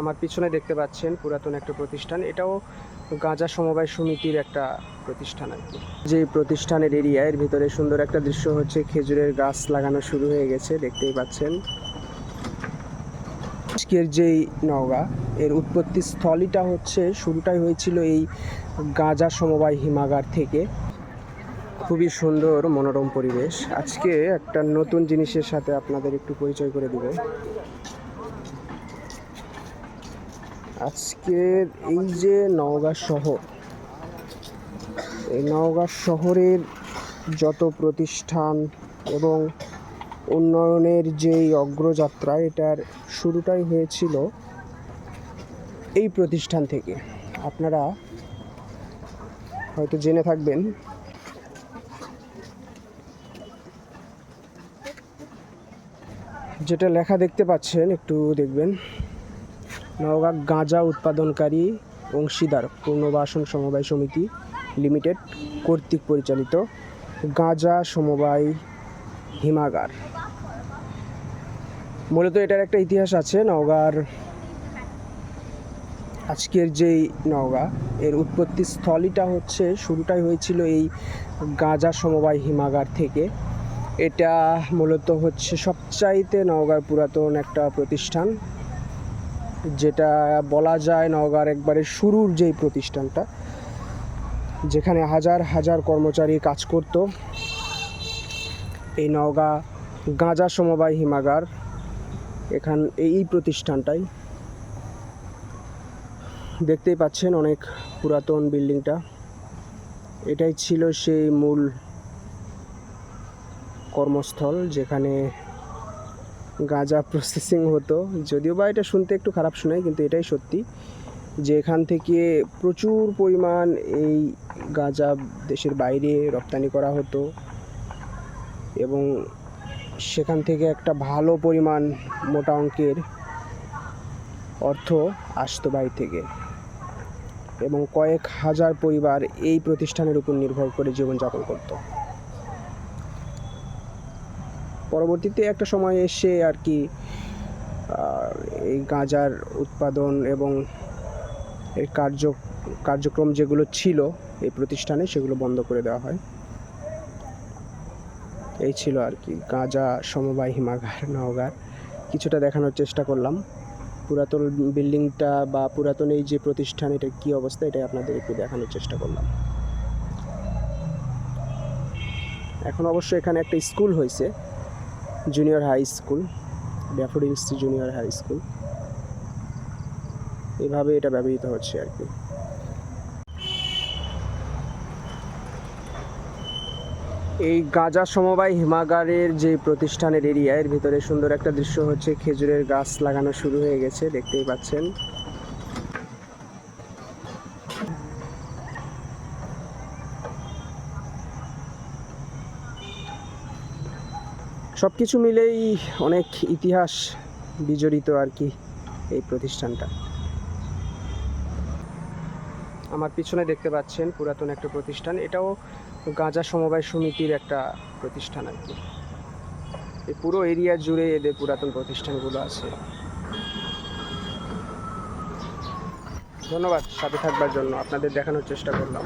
আমার পিছনে দেখতে পাচ্ছেন পুরাতন একটা প্রতিষ্ঠান। এটাও গাঁজা সমবায় সমিতির একটা প্রতিষ্ঠান আর কি। যে প্রতিষ্ঠানের এরিয়া এর ভিতরে সুন্দর একটা দৃশ্য হচ্ছে, খেজুরের গাছ লাগানো শুরু হয়ে গেছে, দেখতেই পাচ্ছেন। আজকের যেই নওগাঁ, এর উৎপত্তি স্থলইটা হচ্ছে, শুরুটাই হয়েছিল এই গাঁজা সমবায় হিমাগার থেকে। খুবই সুন্দর, মনোরম পরিবেশ। আজকে একটা নতুন জিনিসের সাথে আপনাদের একটু পরিচয় করে দিব। আজকের এই যে নওগাঁ শহর, এই নওগাঁ শহরের যত প্রতিষ্ঠান এবং উন্নয়নের যেই অগ্রযাত্রা, এটার শুরুটাই হয়েছিল এই প্রতিষ্ঠান থেকে। আপনারা হয়তো জেনে থাকবেন যেটা লেখা দেখতে পাচ্ছেন, একটু দেখবেন। নওগাঁ গাঁজা উৎপাদনকারী অংশীদার পুনর্বাসন সমবায় সমিতি লিমিটেড কর্তৃক পরিচালিত গাঁজা সমবায় হিমাগার। মূলত এটার একটা ইতিহাস আছে, নওগাঁর আজকের যেই নওগাঁ, এর উৎপত্তি স্থলইটা হচ্ছে, শুরুটাই হয়েছিল এই গাঁজা সমবায় হিমাগার থেকে। এটা মূলত হচ্ছে সবচাইতে নওগাঁর পুরাতন একটা প্রতিষ্ঠান। যেটা বলা যায় নওগাঁর একবারে শুরুর যেই প্রতিষ্ঠানটা, যেখানে হাজার হাজার কর্মচারী কাজ করত, এই নওগাঁ গাঁজা সমবায় হিমাগার, এখান, এই প্রতিষ্ঠানটাই। দেখতেই পাচ্ছেন অনেক পুরাতন বিল্ডিংটা। এটাই ছিল সেই মূল কর্মস্থল, যেখানে গাঁজা প্রসেসিং হতো। যদিও বা এটা শুনতে একটু খারাপ শোনায়, কিন্তু এটাই সত্যি যে এখান থেকে প্রচুর পরিমাণ এই গাঁজা দেশের বাইরে রপ্তানি করা হতো এবং সেখান থেকে একটা ভালো পরিমাণ মোটা অঙ্কের অর্থ আসতো বাড়ি থেকে এবং কয়েক হাজার পরিবার এই প্রতিষ্ঠানের উপর নির্ভর করে জীবনযাপন করতো। পরবর্তীতে একটা সময় এসে আর কি এই গাঁজার উৎপাদন এবং এর কার্য, কার্যক্রম যেগুলো ছিল এই প্রতিষ্ঠানে সেগুলো বন্ধ করে দেওয়া হয়। এই ছিল আর কি, গাঁজা সমবায় হিমাগার, নওগাঁর। কিছুটা দেখানোর চেষ্টা করলাম। পুরাতন বিল্ডিংটা বা পুরাতন এই যে প্রতিষ্ঠান, এটার কী অবস্থা, এটাই আপনাদের একটু দেখানোর চেষ্টা করলাম। এখন অবশ্য এখানে একটা স্কুল হয়েছে। Junior high school daffodils junior high school এভাবে এটা ব্যবহৃত হচ্ছে আর কি। এই গাঁজা সমবায় হিমাগারের যে প্রতিষ্ঠানের এরিয়া, এর ভিতরে সুন্দর একটা দৃশ্য হচ্ছে খেজুরের গাছ লাগানো শুরু হয়ে গেছে, দেখতেই পাচ্ছেন। সব কিছু মিলেই অনেক ইতিহাস বিজড়িত আর কি এই প্রতিষ্ঠানটা। আমার পিছনে দেখতে পাচ্ছেন পুরাতন একটা প্রতিষ্ঠান। এটাও গাঁজা সমবায় সমিতির একটা প্রতিষ্ঠান আর কি। এই পুরো এরিয়া জুড়ে এদের পুরাতন প্রতিষ্ঠানগুলো আছে। ধন্যবাদ, সাথে থাকবার জন্য। আপনাদের দেখানোর চেষ্টা করলাম।